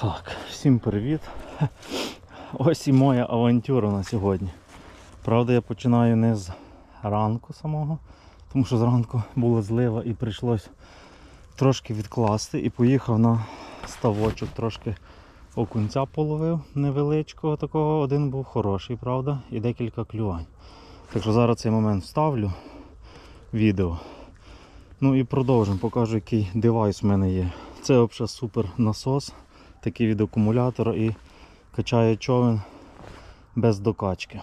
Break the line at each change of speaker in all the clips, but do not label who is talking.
Так, всім привіт. Ось і моя авантюра на сьогодні. Правда, я починаю не з ранку самого, тому що зранку була злива і прийшлось трошки відкласти і поїхав на ставочок, трошки окунця половив невеличкого такого. Один був хороший, правда, і декілька клювань. Так що зараз цей момент вставлю відео. Ну і продовжимо, покажу, який девайс в мене є. Це взагалі супер насос, такий від акумулятора і качає човен без докачки.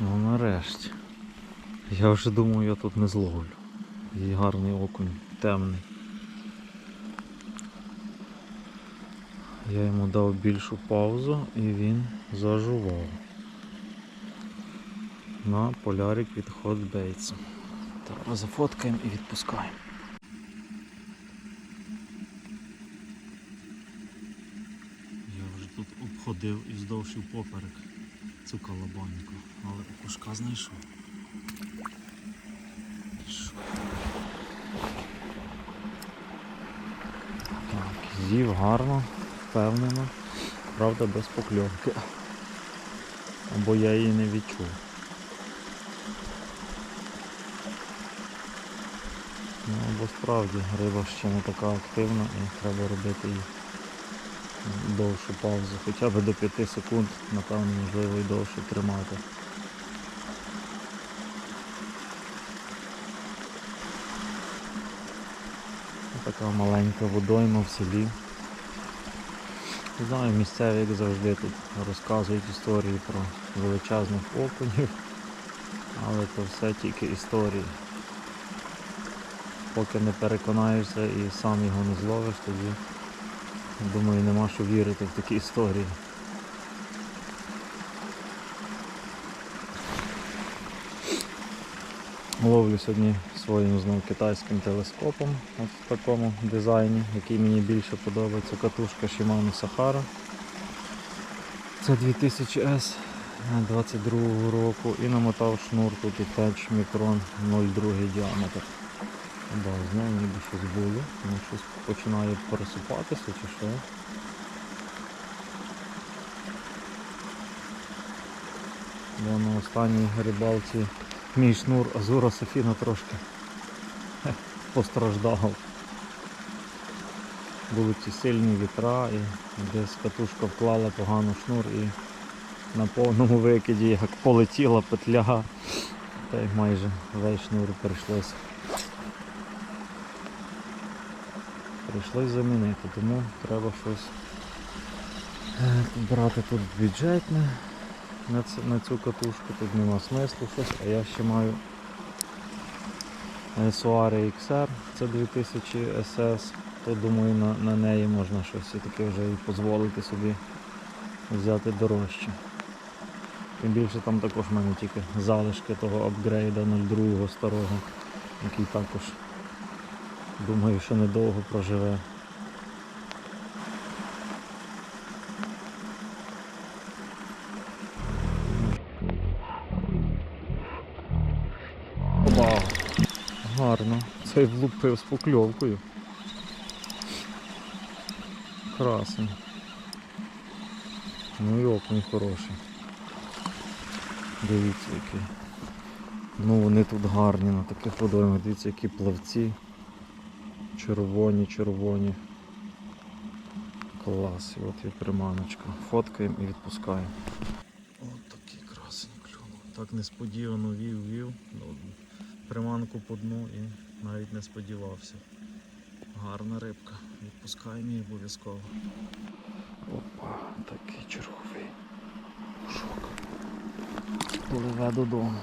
Ну нарешті. Я вже думаю, я тут не зловлю. І гарний окунь, темний. Я йому дав більшу паузу і він зажував. На полярик від Hot Baits. Зараз зафоткаємо і відпускаємо. Я вже тут обходив і здовшив поперек цю колобаньку, але окушка знайшов. Так, з'їв гарно, впевнено, правда без покльовки. Або я її не відчув. Ну, або справді риба ще не така активна і треба робити їй довшу паузу, хоча б до 5 секунд, напевно, можливо і довше тримати. Така маленька водойма в селі. Знаю, місцеві, як завжди, тут розказують історії про величезних окунів, але то все тільки історії. Поки не переконаєшся і сам його не зловиш, тоді Думаю, нема що вірити в такі історії. Ловлю сьогодні своїм знову китайським телескопом от в такому дизайні, який мені більше подобається. Катушка Shimano Sahara. Це 2000S 22 року і намотав шнур тут і Touch Micron 0,2 діаметр. Да, знову ніби щось було, воно щось починає пересипатися чи що. Бо на останній рибалці мій шнур Азура Софіна трошки постраждав. Були ці сильні вітра і десь катушка вклала погано шнур і на повному викиді як полетіла петля, та й майже весь шнур прийшлося прийшлось замінити, тому треба щось е, брати тут бюджетне на цю катушку, тут нема смислу щось, а я ще маю Suare XR, це 2000 SS, то думаю на, на неї можна щось і таке вже і дозволити собі взяти дорожче. Тим більше там також в мене тільки залишки того апгрейда 02 старого, який також Думаю, що недовго проживе. Цей влупив з покльовкою. Красний. Ну і окунь хороший. Дивіться який. Ну вони тут гарні на таких водоймах, дивіться які плавці. Червоні, червоні. Клас, і от і приманочка. Фоткаємо і відпускаємо. От такий красний клюнув. Так несподівано вів-вів. Ну, приманку по дну і навіть не сподівався. Гарна рибка. Відпускаємо її обов'язково. Опа, такий черговий. Шок. Пливе додому.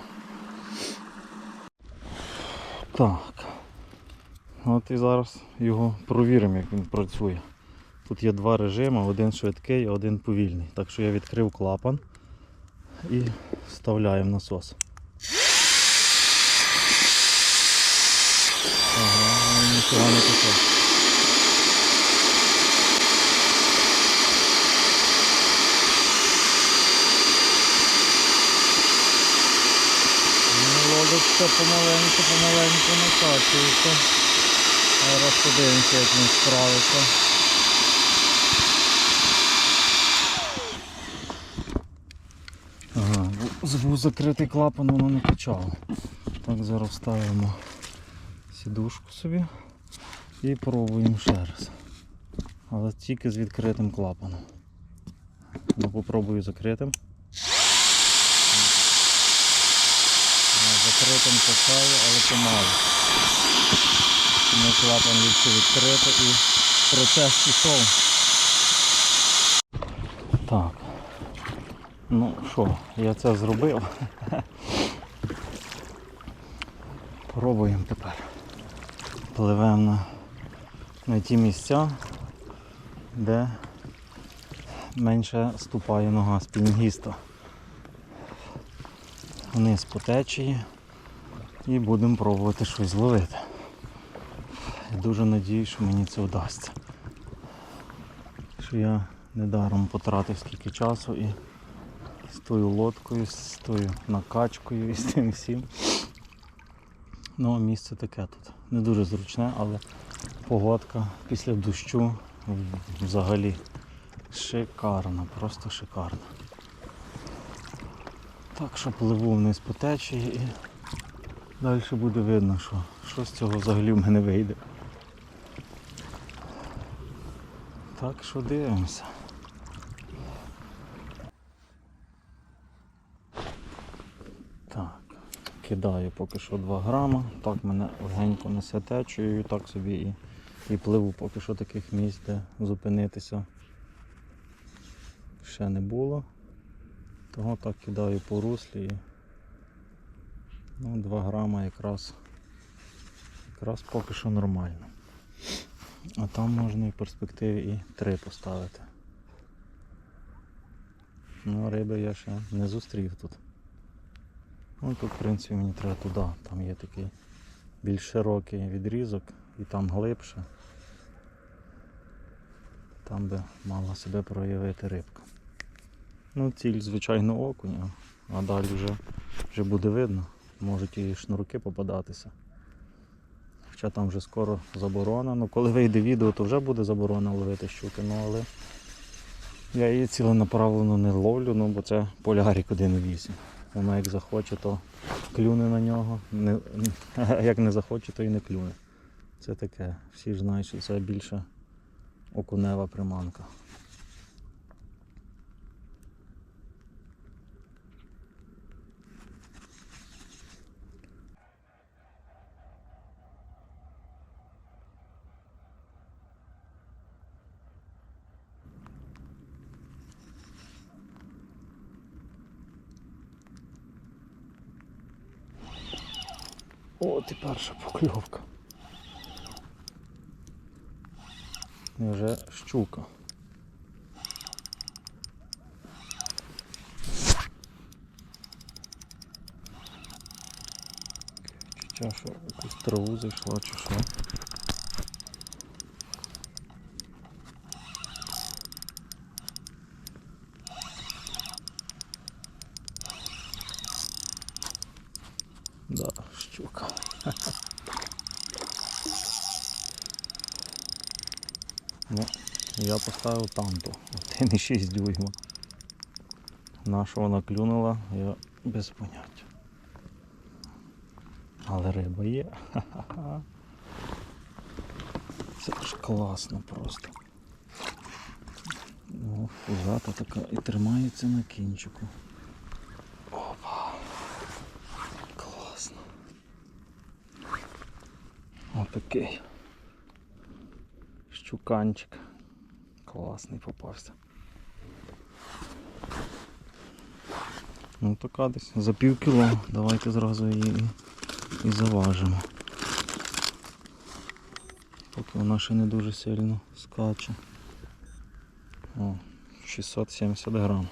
Так. От і зараз його провіримо, як він працює. Тут є два режими, один швидкий, один повільний. Так що я відкрив клапан і вставляємо насос. Ага, він нічого не пішов. Ну, Лодочка помаленьку, помаленьку накачується. Зараз подивимося, як він справиться. Ага, бу- закритий клапан, воно не качало. Так, зараз ставимо сідушку собі і пробуємо ще раз. Але тільки з відкритим клапаном. Ну, попробую закритим. Ну, Закритим качаю, але помалу. Тому клапан ліпше відкрити і процес пішов. Так. Ну що, я це зробив. Пробуємо тепер. Пливемо на, на ті місця, де менше ступає нога спінінгіста. Вниз по течії і будемо пробувати щось зловити. Я дуже надію, що мені це вдасться. Що я недаром потратив скільки часу і з тою лодкою, з тою накачкою і з тим всім. Ну, місце таке тут. Не дуже зручне, але погодка після дощу взагалі шикарна, просто шикарна. Так що пливу вниз по течії і далі буде видно, що, що з цього взагалі в мене вийде. Так що дивимося. Так, кидаю поки що 2 грама. Так мене легенько несе течією, так собі і, і пливу поки що таких місць, де зупинитися ще не було. Того так кидаю по руслі і ну, 2 грама якраз, якраз поки що нормально. А там можна і в перспективі і 3 поставити. Ну, риби я ще не зустрів тут. Ну тут в принципі мені треба туди. Там є такий більш широкий відрізок і там глибше. Там би мала себе проявити рибка. Ну, ціль, звичайно, окуня, а далі вже, вже буде видно. Можуть і шнурки попадатися. Хоча там вже скоро заборона. Ну, коли вийде відео, то вже буде заборона ловити щуки, ну але я її ціленаправлено не ловлю, ну бо це полярик 1.8. Вона як захоче, то клюне на нього. Не, як не захоче, то і не клюне. Це таке. Всі ж знають, що це більше окунева приманка. От і перша покльовка. І вже щука. Чи що якусь траву зайшла, чи що? Да, щука. Ну, я поставив танту 1,6 дюйма. На що вона клюнула, я без поняття. Але риба є. Ха-ха-ха. Це ж класно просто. Ну, пузата така і тримається на кінчику. Опа. Класно. Отакий. Щуканчик. Класний попався. Ну така десь за пів кіло. Давайте зразу її і, заважимо. Поки вона ще не дуже сильно скаче. О, 670 грам.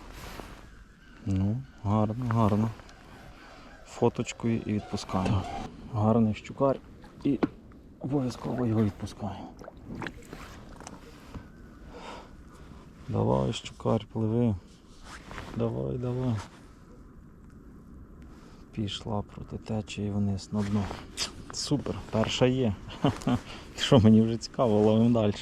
Ну, гарно, гарно. Фоточкою і відпускаємо. Гарний щукар і обов'язково його відпускаємо. Давай, щукар, пливи. Давай, давай. Пішла проти течії вниз на дно. Супер, перша є. Що мені вже цікаво, ловимо далі.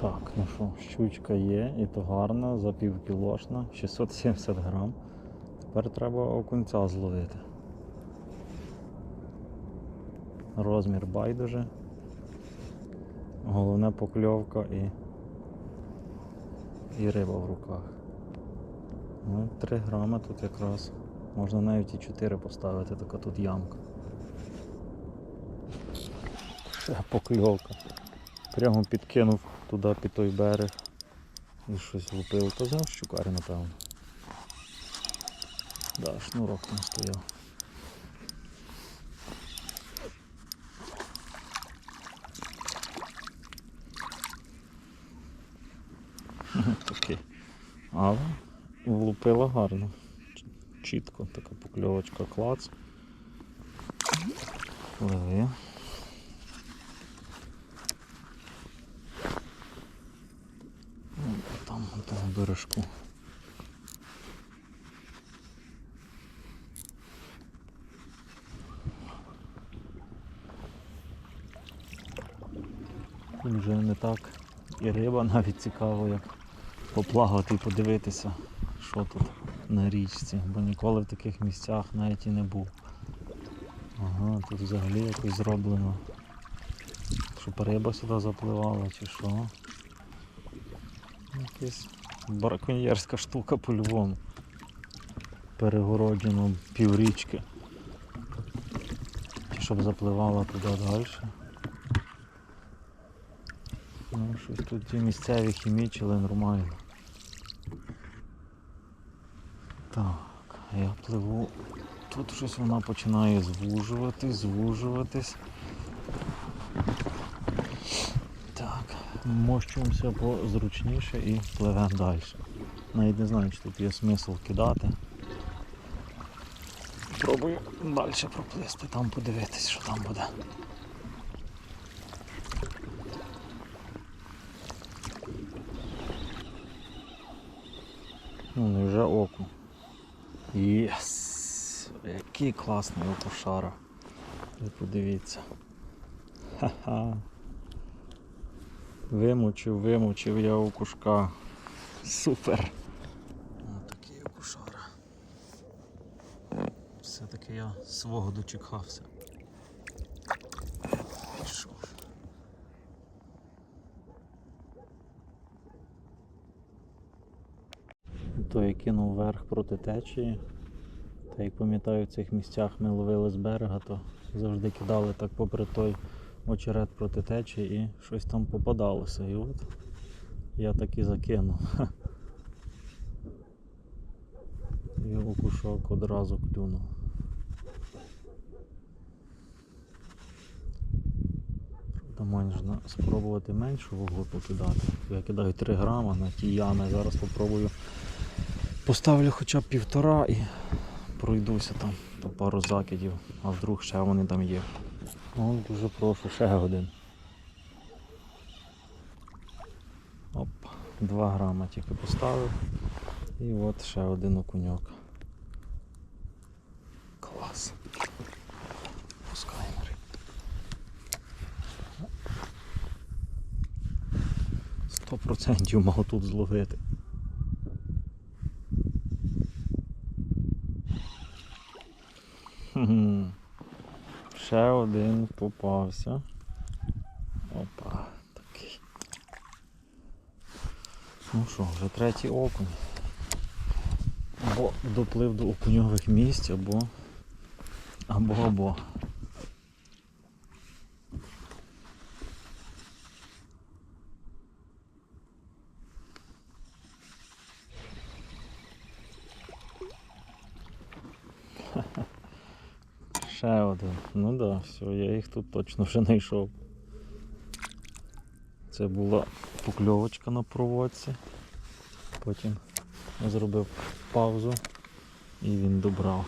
Так, ну що, щучка є, і то гарна, за півкілошна, 670 грам. Тепер треба окунця зловити. Розмір байдуже. Головне покльовка і, і риба в руках. Ну, 3 грами тут якраз. Можна навіть і 4 поставити, така тут ямка. Ще покльовка. Прямо підкинув туди під той берег і щось влупив. То взяв щукарі, напевно. Да, шнурок там стояв. Такий. Але влупила гарно. Чітко, така покльовочка клац. Пливи. Ну, Там на тому бережку. Вже не так і риба навіть цікаво, як поплавати і подивитися, що тут на річці, бо ніколи в таких місцях навіть і не був. Ага, тут взагалі якось зроблено. Щоб риба сюди запливала чи що. Якась браконьєрська штука по-любому. Перегороджено піврічки. Чи щоб запливала туди далі. Ну, щось тут ті місцеві хімічили нормально. Так, я пливу. Тут щось вона починає звужуватись, звужуватись. Так, мощуємося позручніше і пливемо далі. Навіть не знаю, чи тут є смисл кидати. Пробую далі проплисти, там подивитись, що там буде. Ну, не вже оку. Єс! Який класний окушара. Ви подивіться. Ха-ха. Вимучив, вимучив я окушка. Супер. Отакий окушара. Все-таки я свого дочекався. Пішов. То я кинув вверх проти течії. Та як пам'ятаю, в цих місцях ми ловили з берега, то завжди кидали так попри той очерет проти течії і щось там попадалося. І от я так і закинув. І окушок одразу клюнув. Можна спробувати меншу вагу покидати. Я кидаю 3 грама на ті ями. Зараз спробую Поставлю хоча б півтора і пройдуся там по пару закидів, а вдруг ще вони там є. О, дуже прошу, ще один. Оп, 2 грама тільки поставив. І от ще один окуньок. Клас. Пускаємо риб. Сто процентів мав тут зловити. Ще один попався. Опа, такий. Ну що, вже третій окунь. Або доплив до окуньових місць, або або або. Ще один. Ну да, все, я їх тут точно вже знайшов. Це була покльовочка на проводці. Потім зробив паузу і він добрав.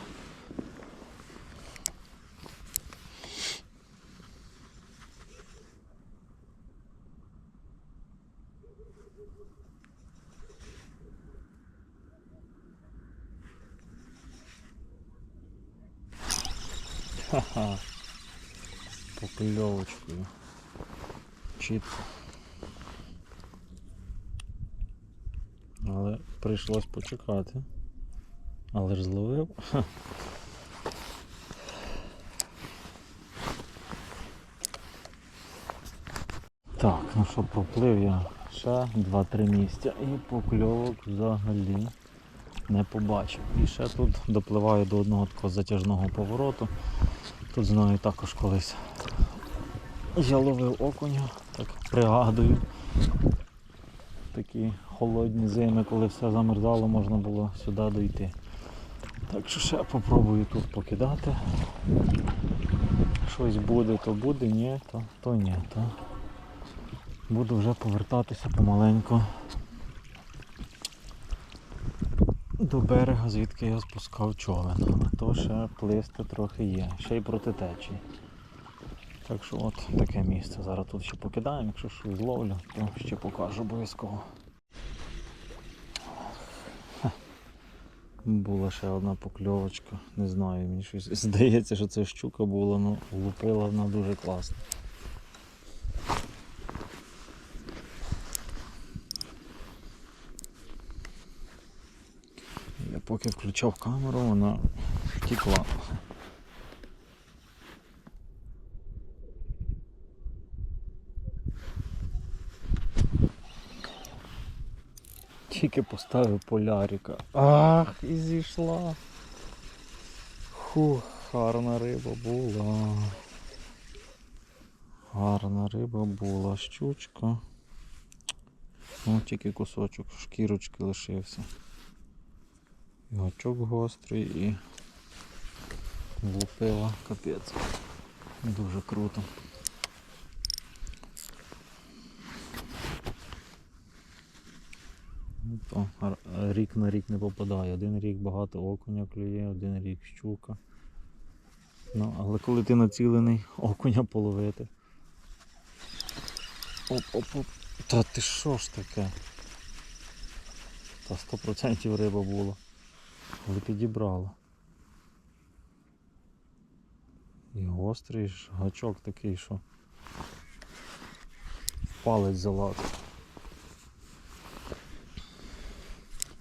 Ха-ха. Покльовочкою. Чітко. Але прийшлось почекати. Але ж зловив. Так, ну що, проплив я ще 2-3 місця і покльовок взагалі не побачив. І ще тут допливаю до одного такого затяжного повороту. Тут знаю також колись я ловив окуня, так пригадую. Такі холодні зими, коли все замерзало, можна було сюди дойти. Так що ще попробую тут покидати. Щось буде, то буде, ні, то, то ні. То буду вже повертатися помаленьку до берега, звідки я спускав човен. То ще плисти трохи є, ще й проти течії. Так що от таке місце. Зараз тут ще покидаємо, якщо щось зловлю, то ще покажу обов'язково. Була ще одна покльовочка. Не знаю, мені щось здається, що це щука була, але влупила вона дуже класно. Поки включав камеру, вона втекла. Тільки поставив полярика. Ах, і зійшла. Хух, гарна риба була. Гарна риба була, щучка. Ну, тільки кусочок шкірочки лишився. Гачок гострий і влупила капець. Дуже круто. Ну, то рік на рік не попадає. Один рік багато окуня клює, один рік щука. Ну, але коли ти націлений окуня половити. Оп-оп-оп. Та ти що ж таке? Та 100% риба була. Але підібрала. І гострий ж гачок такий, що палець залазить.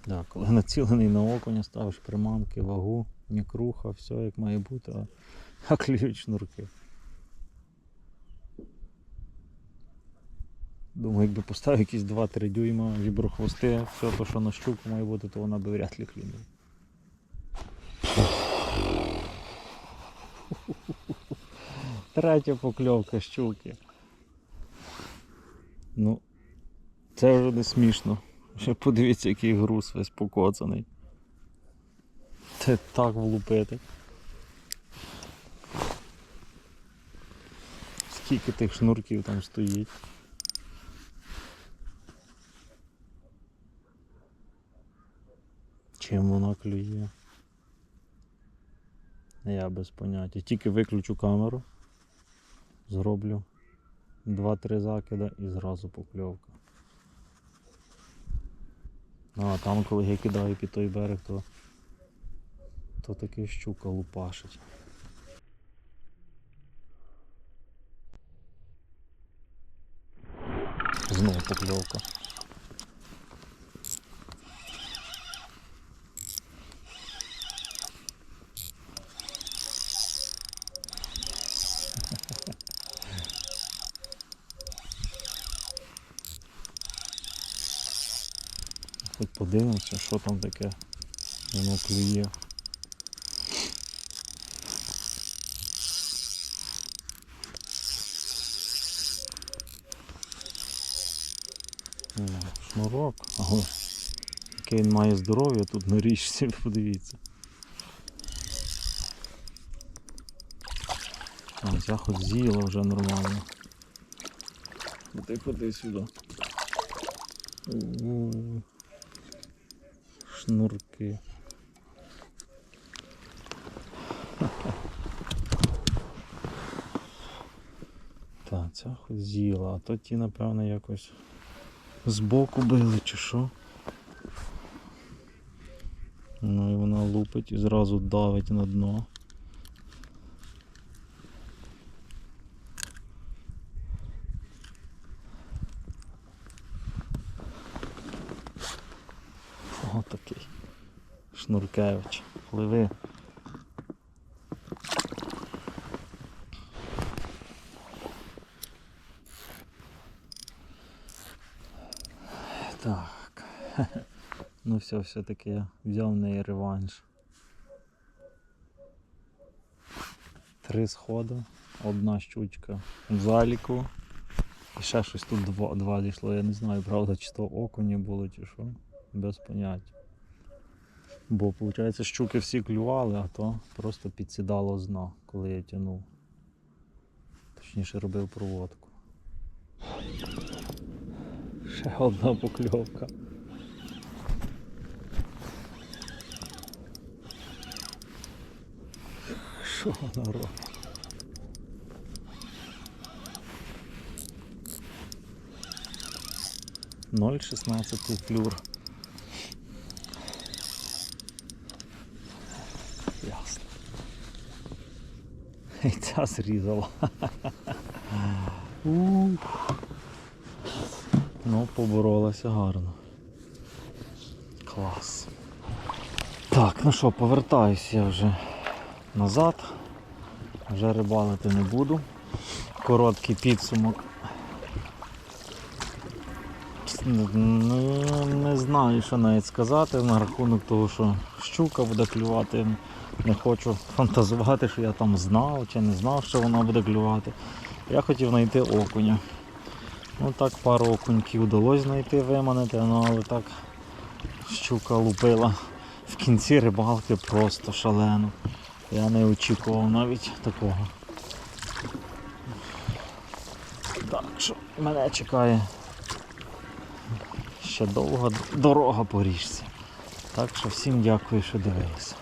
Да, коли націлений на окуня, ставиш приманки, вагу, мікруха, все як має бути, а, а клюють шнурки. Думаю, якби поставив якісь 2-3 дюйма, віброхвости, все то, що на щуку має бути, то вона би вряд ли клюнула. Третя покльовка щуки. Ну, це вже не смішно. Ще подивіться, який груз весь покоцаний. Це так влупити. Скільки тих шнурків там стоїть. Чим вона клює? Я без поняття. Тільки виключу камеру, зроблю 2-3 закида і зразу покльовка. Ну а там, коли я кидаю під той берег, то, то таки щука лупашить. Знову покльовка. Хоч подивимося, що там таке воно клює. Шнурок, але яке він має здоров'я тут на річці, подивіться. А, хоч з'їла вже нормально. Ходи, ходи сюди. Шнурки. Та, ця хоч з'їла, а то ті, напевно, якось збоку били чи що. Ну і вона лупить і зразу давить на дно. О, такий. Шнуркевич. Пливи. Так. Ну все, все-таки я взяв в неї реванш. Три сходи, одна щучка в заліку. І ще щось тут два, два дійшло. Я не знаю, правда, чи то окуні було, чи що. Без поняття. Бо, виходить, щуки всі клювали, а то просто підсідало з коли я тягнув. Точніше робив проводку. Ще одна покльовка. Що вона робить? Ноль шістнадцятий флюр. І ця зрізала. Ну, поборолася гарно. Клас. Так, ну що, повертаюся я вже назад. Вже рибалити не буду. Короткий підсумок. Ну, не знаю, що навіть сказати на рахунок того, що щука буде клювати. Не хочу фантазувати, що я там знав чи не знав, що вона буде клювати. Я хотів знайти окуня. Ну так пару окуньків вдалося знайти, виманити, ну але так щука лупила в кінці рибалки просто шалено. Я не очікував навіть такого. Так що мене чекає ще довга дорога по річці. Так що всім дякую, що дивилися.